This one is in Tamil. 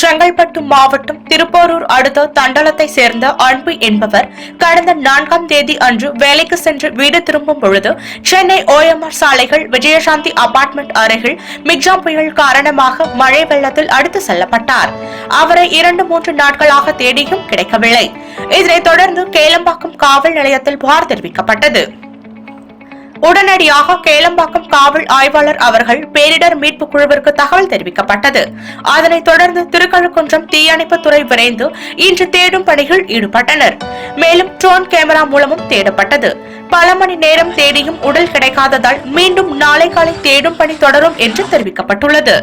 செங்கல்பட்டு மாவட்டம் திருப்போரூர் அடுத்த தண்டலத்தை சேர்ந்த அன்பு என்பவர் கடந்த நான்காம் தேதி அன்று வேலைக்கு சென்று வீடு திரும்பும் பொழுது சென்னை ஓஎம்ஆர் சாலைகள் விஜயசாந்தி அபார்ட்மெண்ட் அருகில் மிக்ஜாம் புயல் காரணமாக மழை வெள்ளத்தில் அடித்து செல்லப்பட்டார். அவரை இரண்டு மூன்று நாட்களாக தேடியும் கிடைக்கவில்லை. இதனைத் தொடர்ந்து கேளம்பாக்கம் காவல் நிலையத்தில் புகார் தெரிவிக்கப்பட்டது. உடனடியாக கேளம்பாக்கம் காவல் ஆய்வாளர் அவர்கள் பேரிடர் மீட்பு குழுவிற்கு தகவல் தெரிவிக்கப்பட்டது. அதனைத் தொடர்ந்து திருக்கழுக்குன்றம் தீயணைப்பு துறை விரைந்து இன்று தேடும் பணியில் ஈடுபட்டனர். மேலும் ட்ரோன் கேமரா மூலமும் தேடப்பட்டது. பல மணி நேரம் தேடியும் உடல் கிடைக்காததால் மீண்டும் நாளை காலை தேடும் பணி தொடரும் என்று தெரிவிக்கப்பட்டுள்ளது.